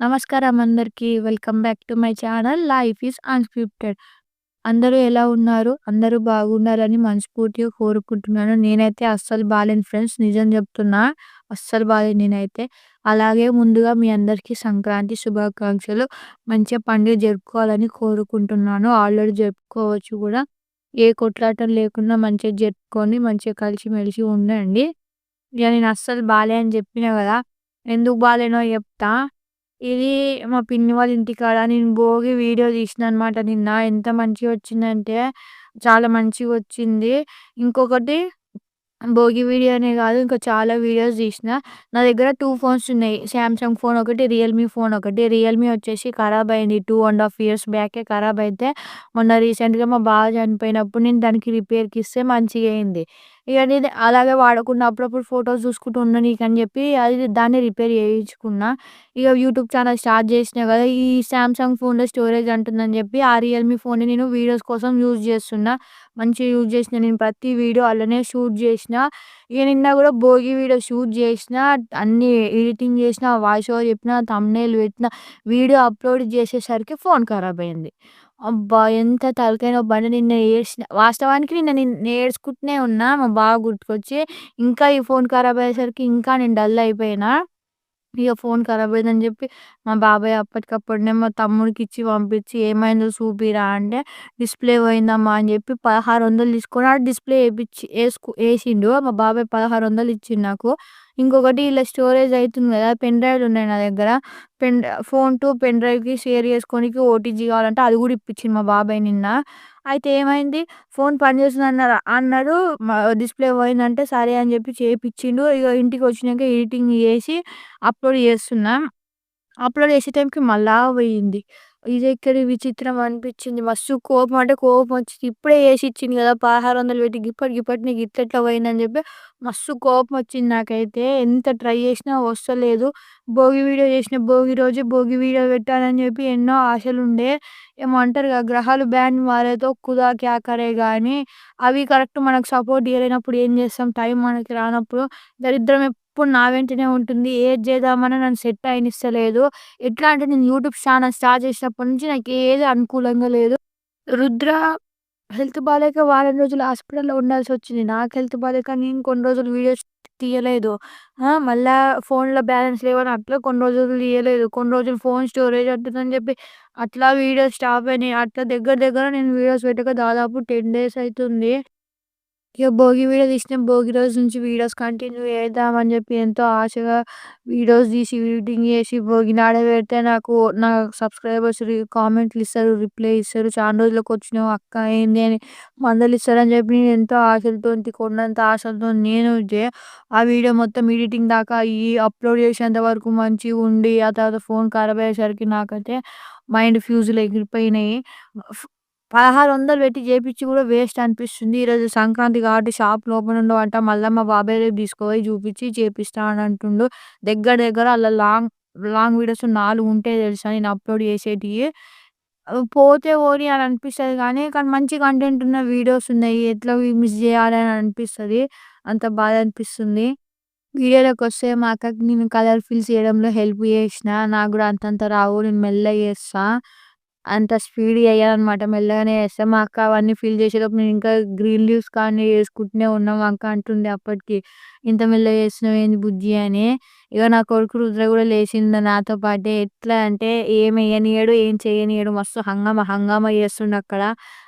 నమస్కారం అందరికీ. Welcome back to my channel 'life is unscripted'. అందరూ ఎలా ఉన్నారు? అందరూ బాగున్నారని మనస్ఫూర్తిగా కోరుకుంటున్నాను. నేనైతే అస్సలు బాలేను ఫ్రెండ్స్. నిజం చెప్తున్నా. అస్సలు బాలేను నేనైతే. అలాగే ముందుగా మీ అందరికీ సంక్రాంతి శుభాకాంక్షలు. మంచిగా పండుగ జరుపుకోవాలని కోరుకుంటున్నాను. ఆల్రెడీ జరుపుకోవచ్చు కూడా. ఏ కొట్లాటం లేకుండా మంచిగా జరుపుకొని, మంచిగా కలిసిమెలిసి ఉండండి. ఇక నేను అస్సలు బాలే అని చెప్పినా కదా! ఎందుకు బాలేనో చెప్తా. ఇది మా పిన్ని వాళ్ళ ఇంటికాడ నేను భోగి వీడియో తీసిన అనమాట నిన్న. ఎంత మంచిగా వచ్చిందంటే చాలా మంచిగా వచ్చింది. ఇంకొకటి భోగి వీడియో అనే కాదు ఇంకా చాలా వీడియోస్ తీసిన. నా దగ్గర 2 ఫోన్స్ ఉన్నాయి. సామ్‌సంగ్ ఫోన్ ఒకటి, రియల్‌మీ ఫోన్ ఒకటి. రియల్‌మీ వచ్చేసి ఖరాబ్ అయింది. 2 ½ ఇయర్స్ బ్యాకే ఖరాబ్ అయితే మొన్న రీసెంట్‌గా మా బావ చనిపోయినప్పుడు నేను దానికి రిపేర్‌కి ఇస్తే మంచిగా అయింది. ఇక నేను అలాగే వాడకుండా అప్పుడప్పుడు ఫోటోస్ చూసుకుంటూ అని చెప్పి అది దాన్ని రిపేర్ చేయించుకున్నా. ఇక యూట్యూబ్ ఛానల్ స్టార్ట్ చేసిన కదా! ఈ సామ్‌సంగ్ ఫోన్‌లో స్టోరేజ్ అంటుందని చెప్పి ఆ రియల్‌మీ ఫోన్‌ని నేను వీడియోస్ కోసం యూజ్ చేస్తున్నా. మంచిగా యూజ్ చేసిన నేను ప్రతి వీడియో అలానే షూట్ చేసిన. ఇక నిన్న కూడా భోగి వీడియో షూట్ చేసిన. అన్ని ఎడిటింగ్ చేసిన, వాయిస్ ఓవర్ చెప్పిన, థంబ్‌నెయిల్ పెట్టిన. వీడియో అప్‌లోడ్ చేసేసరికి ఫోన్ ఖరాబ్ అయింది. అబ్బా! ఎంత తలకాయ బండి నిన్న ఏడ్చిన. వాస్తవానికి నిన్న నేను ఏడ్చుకుంటూనే ఉన్నా. మా బావ గుర్తుకొచ్చి ఇంకా ఈ ఫోన్ ఖరాబ్ అయ్యేసరికి ఇంకా నేను డల్ అయిపోయినా. ఇక ఫోన్ ఖరాబ్ అయిందని చెప్పి మా బాబాయ్ అప్పటికప్పుడునే మా తమ్ముడికి ఇచ్చి పంపించి ఏమైందో చూపిరా అంటే డిస్‌ప్లే పోయిందమ్మా అని చెప్పి 1600 తీసుకొని తీసుకున్నాడు డిస్‌ప్లే ఏపిచ్చి ఏసుకు ఏసిండు. మా బాబాయ్ 1600 ఇచ్చిండు నాకు. ఇంకొకటి ఇలా స్టోరేజ్ అవుతుంది కదా! పెన్ డ్రైవ్‌లు ఉన్నాయి నా దగ్గర. పెన్ ఫోన్ టు పెన్ డ్రైవ్‌కి షేర్ చేసుకోనికి ఓటీజీ కావాలంటే అది కూడా ఇప్పించింది మా బాబాయ్ నిన్న. అయితే ఏమైంది ఫోన్ పనిచేస్తుంది అన్నారు అన్నాడు. డిస్‌ప్లే పోయిందంటే సరే అని చెప్పి చేయించిండు ఇక ఇంటికి వచ్చినాక ఎడిటింగ్ చేసి అప్‌లోడ్ చేస్తున్నాం అప్‌లోడ్ చేసే టైంకి మళ్ళా పోయింది. ఇదెక్కడి విచిత్రం అనిపించింది. మస్తు కోపం అంటే కోపం వచ్చింది. ఇప్పుడే వేసి ఇచ్చింది కదా! 1600 పెట్టి గిప్పటి గిప్పటి నీకు ఇట్లట్లా పోయిందని చెప్పి మస్తు కోపం వచ్చింది నాకైతే. ఎంత ట్రై చేసినా వస్తలేదు. భోగి వీడియో చేసిన భోగి రోజే భోగి వీడియో పెట్టాలని చెప్పి ఎన్నో ఆశలుండే. ఏమో అంటారు కదా! గ్రహాలు బ్యాండ్ మారే కుదా క్యాకరే కానీ అవి కరెక్ట్ మనకు సపోర్ట్ చేయలేనప్పుడు ఏం చేస్తాం? టైం మనకి రానప్పుడు దరిద్రం ఎప్పుడు నా వెంటనే ఉంటుంది. ఏది చేద్దామన్నా నన్ను సెట్ అయ్యనిస్తలేదు. ఎట్లా అంటే నేను యూట్యూబ్ ఛానల్ స్టార్ట్ చేసినప్పటి నుంచి నాకు ఏది అనుకూలంగా లేదు. రుద్ర హెల్త్ బాలేక వారం రోజులు హాస్పిటల్‌లో ఉండాల్సి వచ్చింది నాకు హెల్త్ బాలేక నేను కొన్ని రోజులు వీడియోస్ తీయలేదు. మళ్ళా ఫోన్‌లో బ్యాలెన్స్ లేవని అట్లా కొన్ని రోజులు తీయలేదు. కొన్ని రోజులు ఫోన్ స్టోరేజ్ అంటుందని చెప్పి అట్లా వీడియోస్ స్టాప్ అయినాయి. అట్లా దగ్గర దగ్గర నేను వీడియోస్ పెట్టక దాదాపు 10 డేస్ అవుతుంది ఇక భోగి వీడియో తీసిన భోగి రోజు నుంచి వీడియోస్ కంటిన్యూ చేద్దామని చెప్పి ఎంతో ఆశగా వీడియోస్ తీసి ఎడిటింగ్ చేసి భోగి నాడే పెడితే నాకు నా సబ్స్క్రైబర్స్ రి కామెంట్లు ఇస్తారు. రిప్లై ఇస్తారు. చాలా రోజులకు వచ్చినావు అక్క ఏంది అని మందలిస్తారని చెప్పి నేను ఎంతో ఆశలతోని కొండంత ఆశలతోని నేను చే ఆ వీడియో మొత్తం ఎడిటింగ్ దాకా అయ్యి అప్‌లోడ్ చేసేంత వరకు మంచిగా ఉండి ఆ తర్వాత ఫోన్ ఖరాబ్ అయ్యేసరికి నాకైతే మైండ్ ఫ్యూజులు ఎగిరిపోయినాయి. పదహారు వందలు పెట్టి చేపించి కూడా వేస్ట్ అనిపిస్తుంది. ఈరోజు సంక్రాంతి కాబట్టి షాప్ లోపల ఉండవంట. మళ్ళా మా బాబాయ్ రేపు తీసుకుపోయి చూపించి చేపిస్తా అని అంటుండు. దగ్గర దగ్గర అలా లాంగ్ లాంగ్ వీడియోస్ నాలుగు ఉంటాయి తెలుసా నేను అప్‌లోడ్ చేసేటివి పోతే పోనీ అని అనిపిస్తుంది కానీ, కానీ మంచి కంటెంట్ ఉన్న వీడియోస్ ఉన్నాయి. ఎట్లా మిస్ చేయాలి అని అంత బాధ అనిపిస్తుంది. వీడియోలోకొస్తే మా అక్కకి నేను కలర్ ఫిల్స్ చేయడంలో హెల్ప్ చేసిన. నాకు కూడా అంతంత రావు. నేను మెల్లగా చేస్తాను అంత స్పీడ్‌గా ఎయ్యననమాట. మెల్లగానే వేస్తాం మా అక్క అవన్నీ ఫిల్ చేసేటప్పుడు నేను ఇంకా గ్రీన్ లీవ్స్ కానీ వేసుకుంటూనే ఉన్నాం అక్క అంటుండే అప్పటికి ఇంత మెల్లగా వేస్తున్నావు ఏంది బుజ్జి అని. ఇగ నా కొడుకు రుద్ర కూడా లేచిండు నాతో పాటే. ఎట్లా అంటే ఏం ఎయ్యనీయడు, ఏం చేయనీయడు. మస్తు హంగామా హంగామా చేస్తుండు అక్కడ.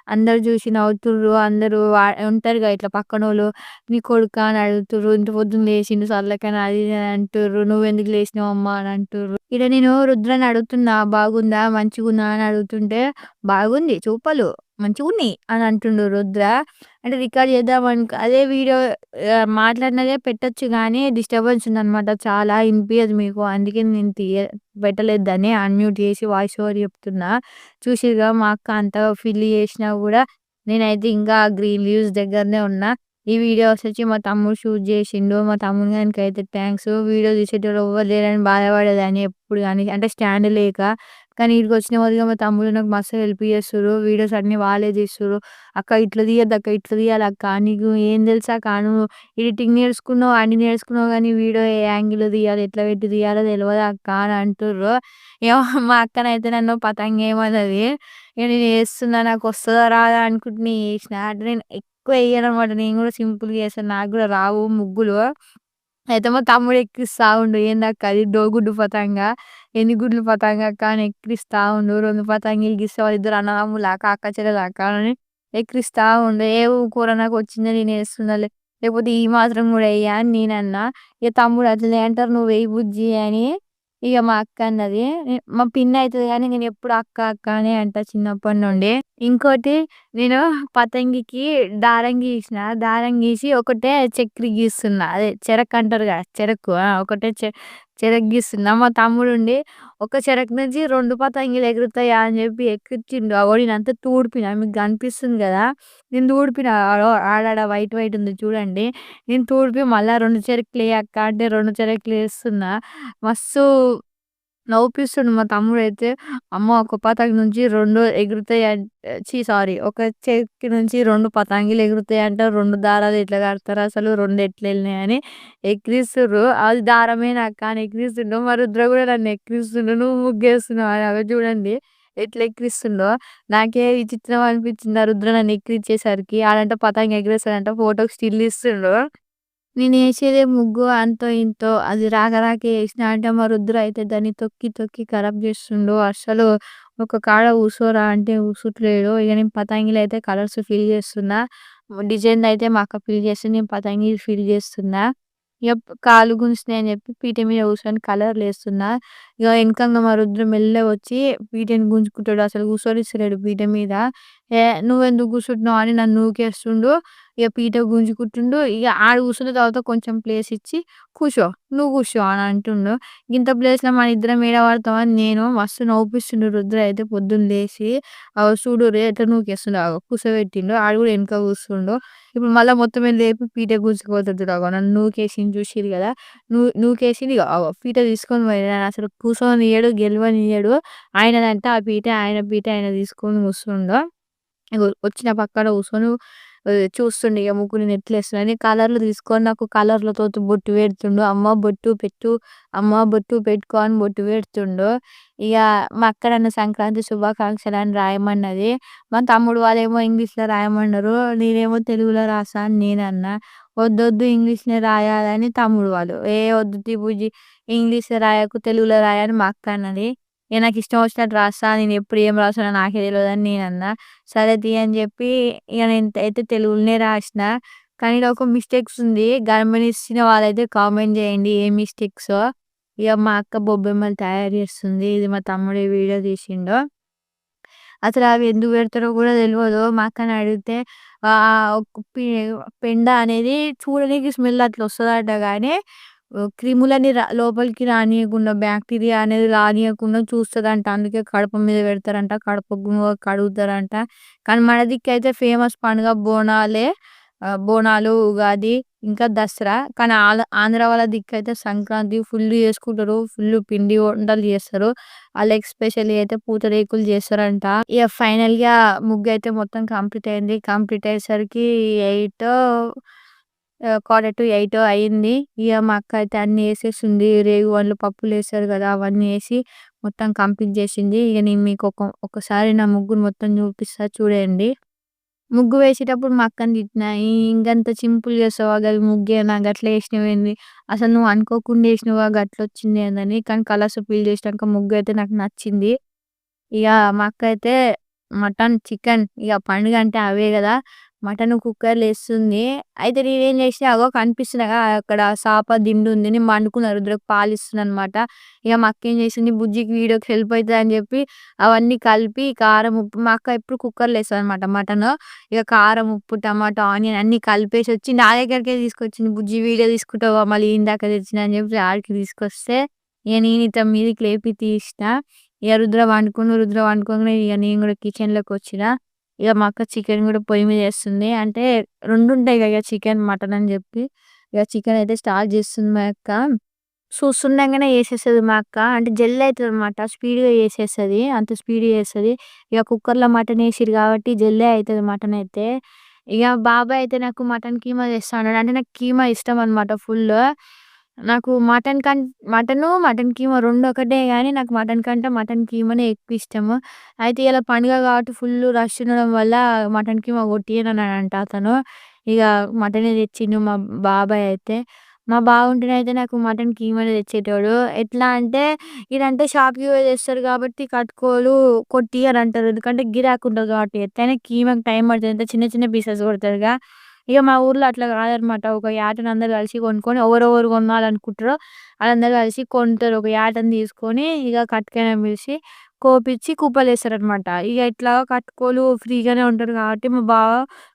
అందరు చూసి నవ్వుతుర్రు. అందరూ ఉంటారు ఉంటారుగా ఇట్లా పక్కనోళ్ళు. నీ కొడుకు అని అడుగుతుర్రు. ఇంత పొద్దున లేచిండు చల్లకని అది అని అంటుర్రు. నువ్వెందుకు లేచినావు అమ్మా అని అంటుర్రు. ఇక నేను రుద్రని అడుగుతున్నా బాగుందా? మంచిగుందా? అని అడుగుతుంటే బాగుంది చూపలు మంచిగున్నాయి అని అంటుండు రుద్ర. అంటే రికార్డ్ చేద్దామని అదే వీడియో మాట్లాడినదే పెట్టొచ్చు కానీ డిస్టర్బెన్స్ ఉందనమాట. చాలా వినిపించదు మీకు. అందుకే నేను తీయ పెట్టలేదు అన్‌మ్యూట్ చేసి వాయిస్ ఓవర్ చెప్తున్నా. చూసిగా మా అక్క అంత ఫిల్ చేసినా కూడా నేనైతే ఇంకా గ్రీన్ లీవ్స్ దగ్గరనే ఉన్నా. ఈ వీడియోస్ వచ్చి మా తమ్ముడు షూట్ చేసిండు. మా తమ్ముడు అయితే థ్యాంక్స్ వీడియో తీసేటోళ్ళు ఎవ్వరు లేరని బాధపడేదని ఎప్పుడు కానీ అంటే స్టాండ్ లేక. కానీ ఈడికొచ్చిన వరకి మా తమ్ముడు నాకు మస్తు హెల్ప్ చేస్తారు వీడియోస్ అన్నీ వాళ్ళే తీస్తారు "అక్క ఇట్లా తీయొద్దక్క, ఇట్లా తీయాలక్క. నీకు ఏం తెలుసా నువ్వు ఎడిటింగ్ నేర్చుకున్నావు, అన్ని నేర్చుకున్నావు కానీ వీడియో ఏ యాంగిల్ తీయాలి, ఎట్లా పెట్టి తీయాలో తెలియదు అక్క అని అంటుర్రు. ఏమో మా అక్కనైతే నన్ను పతంగ ఏమన్నది. నేను నేను నాకు వస్తుందా రాదా అనుకుంటున్నా చేసిన అంటే నేను ఎక్కువ ఎయ్యననమాట. నేను కూడా సింపుల్‌గా చేస్తాను నాకు కూడా రావు ముగ్గులు. అయితే మా తమ్ముడు ఎక్కిరిస్తా ఉండు. "ఏందక్క అది డోగుడ్డు పతంగా? ఎన్ని గుడ్లు పతంగక్క" అని ఎక్కిరిస్తా ఉండు. 2 పతంగిలు గీస్తే వాళ్ళిద్దరు అన్నదమ్ములాక, అక్క చెల్లెలాక అని ఎక్కిరిస్తా ఉండు. "ఏ నాకు వచ్చిందని నేను ఏస్తున్నాలే. లేకపోతే ఈ మాత్రం కూడా వేయ అని నేనన్నా. ఇక తమ్ముడు "అట్లనే అంటారు వేయి బుజ్జి" అని ఇక మా అక్క అన్నది. మా పిన్ని కానీ నేను ఎప్పుడు అక్క అక్క అనే అంట చిన్నప్పటి నుండి. ఇంకోటి నేను పతంగికి దారం గీసిన. దారం గీసి ఒకటే చక్రి గీస్తున్నా. అదే చెరక్ అంటారు కదా చెరకు. ఒకటే చె చెరక్ గీస్తున్నా. మా తమ్ముడు ఉండి ఒక చెరకు నుంచి రెండు పతంగిలు ఎగురుతాయా అని చెప్పి ఎక్కిరిచ్చిండు. అగో నేనంతా మీకు కనిపిస్తుంది కదా నేను తూడిపిన ఆడాడ వైట్ వైట్ ఉంది చూడండి. నేను తూడిపి మళ్ళా 2 చెరకులెయి అక్క అంటే రెండు 2 చెరకులేస్తున్నా. మస్తు నవ్వుపిస్తుండు మా తమ్ముడైతే. అమ్మ ఒక పతంగి నుంచి రెండు ఎగురుతాయి చీ సారీ ఒక చెక్కి నుంచి రెండు పతంగిలు ఎగురుతాయంట. రెండు దారాలు ఎట్లా కడతారు అసలు రెండు ఎట్లా వెళ్ళినాయి అని ఎక్కిరిస్తుర్రు. అది దారమేనక్క అని ఎక్కిరిస్తుండు. మా రుద్ర కూడా నన్ను ఎక్కిరిస్తుండు. నువ్వు ముగ్గేస్తున్నావు అని. అవి చూడండి ఎట్లా ఎక్కిరిస్తుండో. నాకే విచిత్రం అనిపించింది ఆ రుద్ర నన్ను ఎక్కిరిచ్చేసరికి. ఆడంట పతంగి ఎగిరేస్తాడంట ఫోటోకి స్టిల్ ఇస్తుండు. నేను ఏసేదే ముగ్గు అంతో ఇంతో అది రాక రాక ఏసిన అంటే మా రుద్ర అయితే దాన్ని తొక్కి తొక్కి ఖరాబ్ చేస్తుండు. అస్సలు ఒక కాడ కూసోరా అంటే కూసుట్లేడు. ఇక నేను పతంగిలైతే కలర్స్ ఫిల్ చేస్తున్నా. డిజైన్‌దయితే మా అక్క ఫిల్ చేస్తుంది. నేను పతంగి ఫిల్ చేస్తున్నా. ఇక కాళ్ళు గుంజుతున్నాయి అని చెప్పి పీట మీద కూసొని కలర్‌లేస్తున్నా. ఇక ఎనకంగా మా రుద్ర మెల్లగా వచ్చి పీటని గుంజుకుంటాడు. అసలు కూసోనిస్తలేడు పీట మీద. ఏ నువ్వెందుకు కూర్చుంటున్నావు అని నన్ను నూకేస్తుండు. ఇక పీట గుంజుకుంటుండు. ఇక ఆడ కూర్చున్న తర్వాత కొంచెం ప్లేస్ ఇచ్చి కూర్చో నువ్వు కూర్చో అని అంటుండు. ఇంత ప్లేస్‌లో మనిద్దరం ఏడ పడతాం నేను మస్తు నవ్విపిస్తుండు రుద్ర అయితే పొద్దున్న లేచి చూడు రే ఎట్లా నూకేస్తుండు అగో ఆడు కూడా వెనక కూర్చుండు ఇప్పుడు మళ్ళీ మొత్తం మీద లేపి పీట గుంజుకుపోతాడు అగో నన్ను నూకేసింది చూసిర్రు కదా నూ నూకేసింది ఇక పీట తీసుకొని పోయిండు. నన్నసలు కూసోనియ్యడు, గెలవనియ్యడు. ఆయనదంటే ఆ పీట ఆయన పీట ఆయన తీసుకొని కూర్చుండు వచ్చిన పక్కన కూసోని చూస్తుండే చూస్తుండు ఇగ ముగ్గు నేను ఎట్లేస్తున్నా అని. కలర్‌లు తీసుకొని నాకు కలర్లతో బొట్టు పెడుతుండు. అమ్మ బొట్టు పెట్టు, అమ్మ బొట్టు పెట్టుకో అని బొట్టు పెడుతుండు. ఇక మా అక్క నన్ను సంక్రాంతి శుభాకాంక్షలు అని రాయమన్నది. మా తమ్ముడు వాళ్ళేమో ఇంగ్లీష్‌లో రాయమన్నారు. నేనేమో తెలుగులో రాసా అని నేను అన్నా వద్దొద్దు ఇంగ్లీష్‌నే రాయాలని తమ్ముడు వాళ్ళు. ఏ వద్దు తీ బుజ్జి ఇంగ్లీష్‌లో రాయకు తెలుగులో రాయని అని మా అక్క అన్నది. ఇగ నాకు ఇష్టం వచ్చినట్టు రాస్తా. నేను ఎప్పుడు ఏం రాసానో నాకే నేను అన్నా సరే తీ అని చెప్పి ఇక నేను అయితే తెలుగులోనే రాసిన. కానీ ఒక మిస్టేక్స్ ఉంది. గమనించిన వాళ్ళైతే కామెంట్ చేయండి ఏ మిస్టేక్స్ ఇక మా అక్క బొబ్బెమ్మలు తయారు చేస్తుంది. ఇది మా తమ్ముడే వీడియో తీసిండు. అసలు అవి ఎందుకు పెడతారో కూడా తెలియదు మా అక్కని అడిగితే ఒక పెండ అనేది చూడడానికి స్మెల్ అట్లా వస్తుందట కానీ క్రిములని రా లోపలికి రానియకుండా బ్యాక్టీరియా అనేది రానియకుండా చూస్తదంట. అందుకే కడప మీద పెడతారంట. కడప కడుగుతారంట. కానీ మన దిక్కైతే ఫేమస్ పండుగ బోనాలే. బోనాలు, ఉగాది ఇంకా దసరా. కానీ ఆల ఆంధ్ర వాళ్ళ దిక్కైతే సంక్రాంతి ఫుల్లు చేసుకుంటారు. ఫుల్లు పిండి వంటలు చేస్తారు. ఆళ్ళకి ఎక్స్పెషల్లీ అయితే పూతరేకులు చేస్తారంట. ఇక ఫైనల్‌గా ముగ్గయితే మొత్తం కంప్లీట్ అయింది. కంప్లీట్ అయ్యేసరికి ఎయిట్ క్వార్టర్ టు ఎయిట్ అయింది. ఇక మా అక్క అయితే అన్నీ వాళ్ళు పప్పులు వేసారు కదా అవన్నీ వేసి మొత్తం కంప్లీట్ చేసింది. ఇక నేను మీకు ఒక ఒకసారి నా ముగ్గురు మొత్తం చూపిస్తా చూడండి. ముగ్గు వేసేటప్పుడు మా అక్కని తిట్టిన. ఇంకంత సింపుల్ చేస్తావా ముగ్గే ముగ్గేనా గట్ల వేసినవేంది అసలు నువ్వు అనుకోకుండా ఏసినవా గట్లొచ్చింది అని కానీ కలర్స్ ఫీల్ చేసినాక ముగ్గు అయితే నాకు నచ్చింది. ఇక మా అక్క అయితే మటన్, చికెన్ ఇక పండుగ అంటే అవే కదా మటన్ కుక్కర్లు వేస్తుంది అయితే నేనేం చేసిన అగో కనిపిస్తున్నాయిగా అక్కడ సాప దిండు ఉంది. నేను వండుకున్న రుద్రకు పాలిస్తున్నా అనమాట. ఇక మా అక్క ఏం చేసింది బుజ్జికి వీడియోకి హెల్ప్ అవుతుంది అని చెప్పి అవన్నీ కలిపి కారం, ఉప్పు మా అక్క ఎప్పుడు కుక్కర్లు వేస్తుంది అనమాట మటను. ఇక కారం, ఉప్పు, టమాటా, ఆనియన్ అన్నీ కలిపేసి వచ్చి నా దగ్గరికే తీసుకొచ్చింది. "బుజ్జి వీడియో తీసుకుంటావా మళ్ళీ ఇందాక తెచ్చిన అని చెప్పి ఆడికి తీసుకొస్తే ఇక నేను ఇంత మీదకి లేపి తీసిన. ఇక రుద్ర పండుకుండు. రుద్ర పండుకోంగానే ఇక నేను కూడా కిచెన్‌లోకి వచ్చిన. ఇక మా అక్క చికెన్ కూడా పొయ్యి మీద చేస్తుంది అంటే రెండు ఉంటాయి ఇక చికెన్, మటన్ అని చెప్పి. ఇక చికెన్ అయితే స్టార్ట్ చేస్తుంది మా అక్క. చూస్తుండగానే వేసేస్తుంది మా అక్క. అంటే జెల్లే అవుతుంది అనమాట స్పీడ్‌గా వేసేస్తుంది అంత స్పీడ్‌గా వేస్తుంది ఇక కుక్కర్‌లో మటన్ వేసిండ్రు కాబట్టి జెల్లే అవుతుంది మటన్ అయితే ఇక బాబాయ్ అయితే నాకు మటన్ కీమా చేస్తా అన్నాడు. అంటే నాకు కీమా ఇష్టం అనమాట ఫుల్ నాకు మటన్ కన్ మటను, మటన్ కీమా రెండు ఒకటే కానీ నాకు మటన్ కంటే మటన్ కీమానే ఎక్కువిష్టము. అయితే ఇయాల పండుగ కాబట్టి ఫుల్ రష్ ఉండడం వల్ల మటన్ కీమా కొట్టియనన్నాడంట అతను. ఇక మటనే తెచ్చిండు మా బాబాయ్ అయితే. మా బావ ఉంటేనైతే నాకు మటన్ కీమానే తెచ్చేటోడు. ఎట్లా అంటే ఈడంటే షాప్‌కి పోయి తెస్తరు గాబట్టి కట్టుకోలు కొట్టియరంటారు. ఎందుకంటే గిరాకుంటది గాబట్టి. ఎట్లైనా కీమాకి టైం పడుతుంది అంటే చిన్న చిన్న పీసెస్ కొడతారుగా. ఇక మా ఊర్లో అట్లా కాదనమాట ఒక యాటని అందరు కలిసి కొనుక్కొని ఎవరెవరు కొనాలనుకుంటారో ఆళ్ళందరూ కలిసి కొంటారు ఒక యాటని తీసుకొని ఇక కట్టెకైన పిలిచి కోపిచ్చి కుప్పలేస్తరనమాట. ఇక ఎట్లాగో కట్టుకోలు ఫ్రీగానే ఉంటారు కాబట్టి మా బావ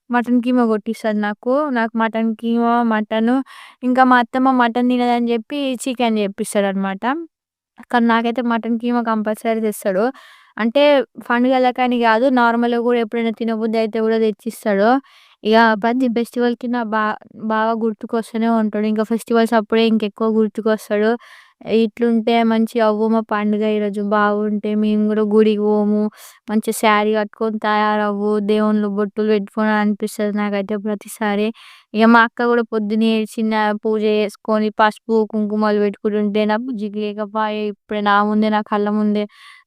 మటన్ కీమా కొట్టిస్తాడు నాకు. నాకు మటన్ కీమా, మటను ఇంకా మా అత్తమ్మ మటన్ తినదని చెప్పి చికెన్ చేపిస్తదనమాట. కానీ నాకైతే మటన్ కీమా కంపల్సరీ తెస్తాడు అంటే పండుగలకని కాదు నార్మల్‌గా కూడా ఎప్పుడైనా తినబుద్దయితే కూడా తెచ్చిస్తాడు ఇక ప్రతి ఫెస్టివల్‌కి నా బా బాగా గుర్తుకొస్తూనే ఉంటాడు ఇంకా ఫెస్టివల్స్ అప్పుడే ఇంకెక్కువ గుర్తుకొస్తాడు ఇట్లుంటే మంచిగా అవ్వు మా పండుగ ఈరోజు బాగుంటే మేము కూడా గుడికి పోము. మంచి శారీ కట్టుకొని తయారవ్వు. దేవుళ్ళు బొట్టులు పెట్టుకొని అనిపిస్తుంది నాకైతే ప్రతిసారి. ఇక మా అక్క కూడా పొద్దున్నే చిన్న పూజ చేసుకొని పసుపు, కుంకుమలు పెట్టుకుంటుంటే నా బుజ్జికి లేకపాయే. ఇప్పుడే నా ముందే నా కళ్ళ ముందే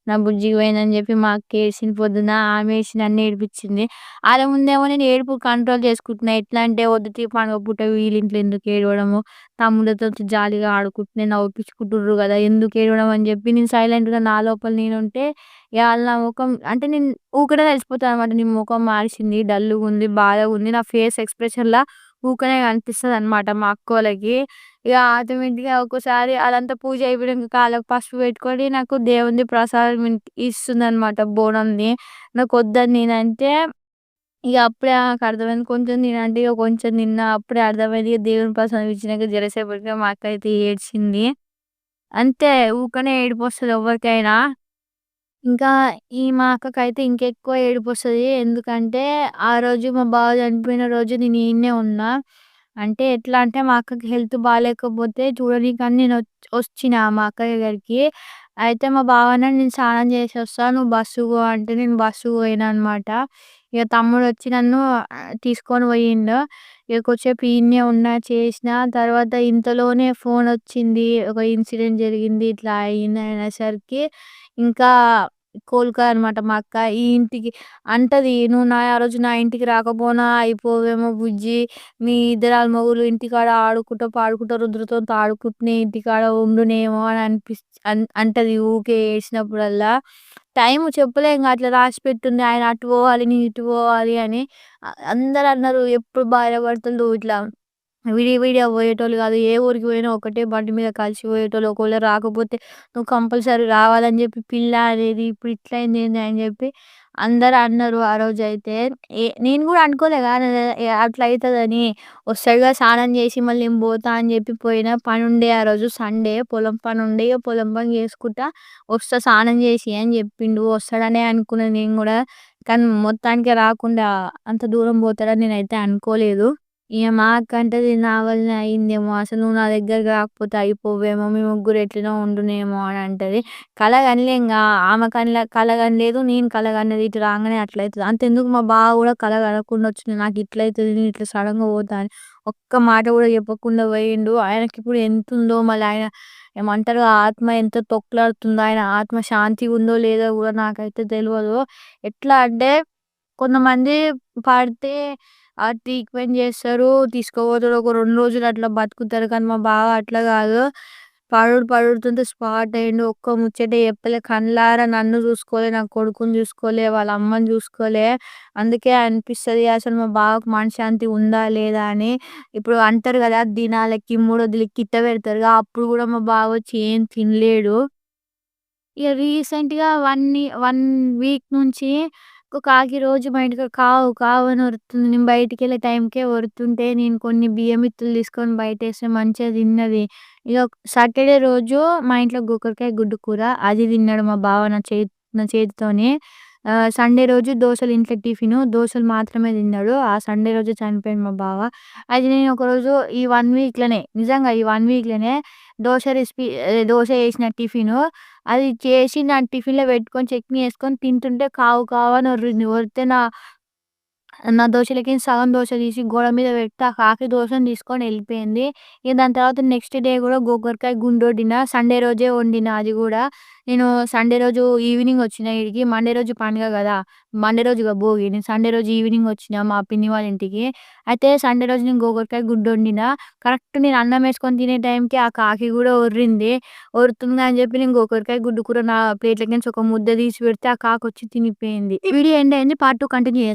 నా బుజ్జికి పోయిందని చెప్పి మా అక్క ఏడ్చింది పొద్దున. ఆమె ఏడ్చి నన్ను ఏడిపించింది అలా ముందేమో నేను ఏడుపు కంట్రోల్ చేసుకుంటున్నా. ఎట్లా అంటే వద్దు తీ పండుగ పుట్ట వీళ్ళింట్లో ఎందుకు ఏడవడము. తమ్ముళ్ళతో జాలీగా ఆడుకుంటున్నా నవ్వుపించుకుంటుర్రు కదా ఎందుకు ఏడవడం అని చెప్పి నేను సైలెంట్‌గా నా లోపల నేను ఉంటే ఆళ్ళు నా మొఖం అంటే నేను ఊకడే తెలిసిపోతాను అనమాట నీ మొఖం ఉంది బాధగా బాధగుంది. నా ఫేస్ ఎక్స్ప్రెషన్లా ఊకనే అనమాట మా అక్కోళ్ళకి. ఇక ఆటోమేటిక్‌గా ఒక్కోసారి అదంతా పూజ అయిపోయాక కాళ్ళకు పసుపు పెట్టుకొని నాకు దేవుని ప్రసాదం ఇస్తుంది అనమాట బోనంది. నాకొద్దని నేనంటే ఇక అప్పుడే నాకు అర్థమైంది. కొంచెం తినంటే ఇక కొంచెం తిన్నా. అప్పుడే అర్థమైంది. దేవుని ప్రసాదం ఇచ్చినాక జరసేపటికి మా అక్క అయితే ఏడ్చింది. అంతే ఊకనే ఏడిపోస్తుంది ఎవరికైనా ఇంకా ఈ మా అక్కకైతే ఇంకెక్కువ ఏడుపొస్తది. ఎందుకంటే ఆ రోజు మా బావ చనిపోయిన రోజు నేను ఈడనే ఉన్నా. అంటే ఎట్లా అంటే మా అక్కకి హెల్త్ బాలేకపోతే చూడనీకని నేను ఒచ్ మా అక్క దగ్గరికి. అయితే మా బావ అన్నాడు నేను స్నానం చేసొస్తా. నువ్వు బస్సుకి పో అంటే నేను బస్సుకి పోయినా అనమాట. తమ్ముడు తమ్ముడొచ్చి నన్ను తీసుకొని పోయిండు. ఎక్కువసేపు ఈయనే ఉన్నా, చేసిన. తర్వాత ఇంతలోనే ఫోన్ వచ్చింది ఒక ఇన్సిడెంట్ జరిగింది. ఇట్లా అయింది అనేసరికి ఇంకా కోలుకోదనమాట మా అక్క. ఈ ఇంటికి అంటది నువ్వు నా ఆ రోజు నా ఇంటికి రాకపోనా అయిపోవేమో బుజ్జి. మీ ఇద్దరాలు మొగులు ఇంటికాడ ఆడుకుంటా, పాడుకుంటా రుద్రతో ఆడుకుంటూనే ఇంటికాడ ఉండునేమో అని అనిపిస్ అన్ అంటది ఊకే ఏడ్చినప్పుడల్లా. టైము చెప్పలేంగా అట్లా రాసిపెట్టుంది. ఆయన అటు పోవాలి, నేను ఇటు పోవాలి అని. ఆహ్, అందరన్నారు ఎప్పుడు భార్యాభర్తలు ఇట్లా విడి విడిగా పోయేటోళ్ళు కాదు ఏ ఊరికి పోయినా ఒకటే బండి మీద కలిసి పోయేటోళ్ళు. ఒకవేళ రాకపోతే నువ్వు కంపల్సరీ రావాలని చెప్పి పిల్ల అనేది. ఇప్పుడు ఇట్లయింది ఏంది అని చెప్పి అందరు అన్నారు ఆ రోజైతే. అయితే నేను కూడా అనుకోలే కానీ అట్లా అవుతుందని వస్తాడుగా స్నానం చేసి మళ్ళీ నేను పోతా అని చెప్పి పోయినా. ఉండే ఆ రోజు సండే పొలం పని ఉండే పొలం పని చేసుకుంటా వస్తా స్నానం చేసి అని చెప్పిండు వస్తాడనే అనుకున్నాను నేను కూడా కానీ మొత్తానికి రాకుండా అంత దూరం పోతాడని నేనైతే అనుకోలేదు. ఇక మా అక్క నా వల్లనే అయిందేమో. అసలు నువ్వు నా దగ్గరకు రాకపోతే అయిపోవేమో. మీ ముగ్గురు ఎట్లనో ఉండునేమో అని అంటది. కల కనలేంగా. ఆమె కనల కల కనలేదు. నేను కల కన్నది. ఇటు రాగానే అట్లయితది. అంతెందుకు మా బావ కూడా కల కనకుండా వచ్చిండు. నాకు ఇట్లయితది. నేను ఇట్లా సడన్గా పోతా అని. ఒక్క మాట కూడా చెప్పకుండా పోయిండు. ఆయనకి ఇప్పుడు ఎంత ఎంతుందో మళ్ళీ ఆయన ఏమంటారు ఆత్మ ఎంత తొక్లాడుతుందో, ఆయన ఆత్మ శాంతిగా ఉందో లేదో కూడా నాకైతే తెలియదు ఎట్లా అంటే కొంతమంది పడితే ఆ ట్రీట్‌మెంట్ చేస్తారు. తీసుకుపోతారు. ఒక రెండు రోజులు అట్లా బతుకుతారు. కానీ మా బావ అట్లా కాదు పడుడు పడుడుతోటే స్పాట్ అయ్యిండు. ఒక్క ముచ్చట చెప్పలే. కళ్ళారా నన్ను చూసుకోలే, నా కొడుకుని చూసుకోలే, వాళ్ళ అమ్మని చూసుకోలే. అందుకే అనిపిస్తుంది అసలు మా బావకు మనశ్శాంతి ఉందా లేదా అని. ఇప్పుడు అంటారు కదా దినాలకి మూడొదిలి కిట్ట పెడతారు అప్పుడు కూడా మా బావ వచ్చి ఏం తినలేడు. ఇక రీసెంట్‌గా వన్ వన్ వీక్ నుంచి కాకి రోజు మా ఇంటికాడ కావు కావు అని ఒరుతుంది. నేను బయటికెళ్ళే టైంకే ఒరుతుంటే నేను కొన్ని బియ్యం ఇత్తులు తీసుకొని బయటేస్తే మంచిగా తిన్నది. ఇగ సాటర్‌డే రోజు మా ఇంట్లో గోకరకాయ గుడ్డు కూర. అది తిన్నాడు మా బావ నా చేతి నా చేతితోనే సండే రోజు దోశలు ఇంట్లో టిఫిను. దోశలు మాత్రమే తిన్నాడు. ఆ సండే రోజు చనిపోయిండు మా బావ. అది నేను ఒకరోజు ఈ వన్ వీక్‌లోనే నిజంగా ఈ వన్ వీక్‌లోనే దోశ రెసిపీ దోశ వేసిన టిఫిన్ టిఫిను అది చేసి నా టిఫిన్‌లో పెట్టుకొని చట్నీ వేసుకొని తింటుంటే కావు కావు అని ఒర్రింది. ఒరితే నా నా దోశలకి సగం దోశ తీసి గోడ మీద పెడితే ఆ కాకి దోశను తీసుకొని వెళ్ళిపోయింది ఇక దాని తర్వాత నెక్స్ట్ డే కూడా గోకరకాయ గుండొండిన. సండే రోజే వండిన అది కూడా నేను సండే రోజు ఈవినింగ్ వచ్చిన ఇడికి మండే రోజు పండుగ కదా మండే రోజు భోగి. నేను సండే రోజు ఈవినింగ్ వచ్చిన మా పిన్ని వాళ్ళ ఇంటికి. అయితే సండే రోజు నేను గోకరకాయ గుడ్డొండిన. కరెక్ట్ నేను అన్నం వేసుకొని తినే టైంకి ఆ కాకి కూడా ఒర్రింది. ఒరుతుంది అని చెప్పి నేను గోకరకాయ గుడ్డు కూర నా ప్లేట్‌లోకించి ఒక ముద్ద తీసి పెడితే ఆ కాకి వచ్చి తినిపోయింది. వీడియో ఎండ్ అయింది. Part two continue